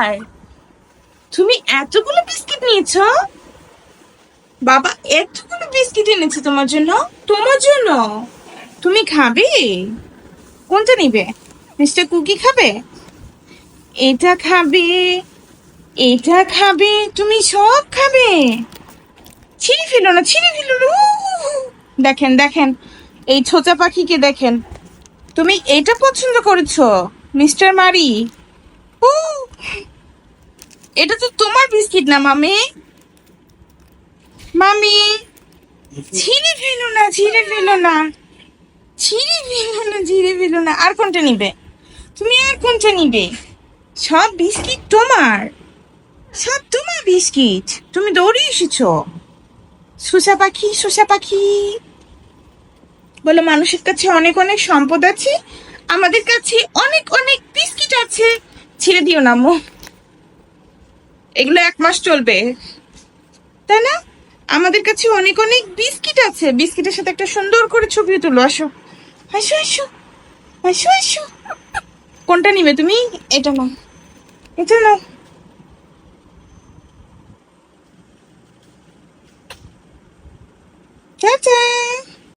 তোমার তুমি এতগুলো বিস্কিট নিয়েছো? বাবা, এতগুলো বিস্কিট এনেছে তোমার জন্য? তোমার জন্য? তুমি খাবে? কোনটা নিবে? মিস্টার কুকি খাবে? এটা খাবে এটা খাবে, তুমি সব খাবে। ছিঁড়ে ফেলো না, ছিঁড়ে ফেলো দেখেন দেখেন, এই ছোচা পাখিকে দেখেন। তুমি এটা পছন্দ করেছ, মিস্টার মারি! এটা তো তোমার বিস্কিট না, মামি। মামি, ছিঁড়ে ফেলো না, ছিঁড়ে ফেলো না। ছিঁড়ে ফেলো না, ছিঁড়ে ফেলো না। আর কোনটা নিবে? তুমি আর কোনটা নিবে? সব বিস্কিট তোমার। সব তোমার বিস্কিট। তুমি দৌড়ে এসেছ। সুসা পাখি সুসা পাখি। বলো, মানুষের কাছে অনেক অনেক সম্পদ আছে। আমাদের কাছে অনেক অনেক বিস্কিট আছে। ছেড়ে দিও না, মো। এগুলো এক মাস চলবে। তাই না? আমাদের কাছে অনেক অনেক বিস্কিট আছে। বিস্কিটের সাথে একটা সুন্দর করে ছবি তুলো, আসো। আসো আসো। আসো আসো। কোনটা নিবে তুমি? এটা নাও। এটা নাও। চাচা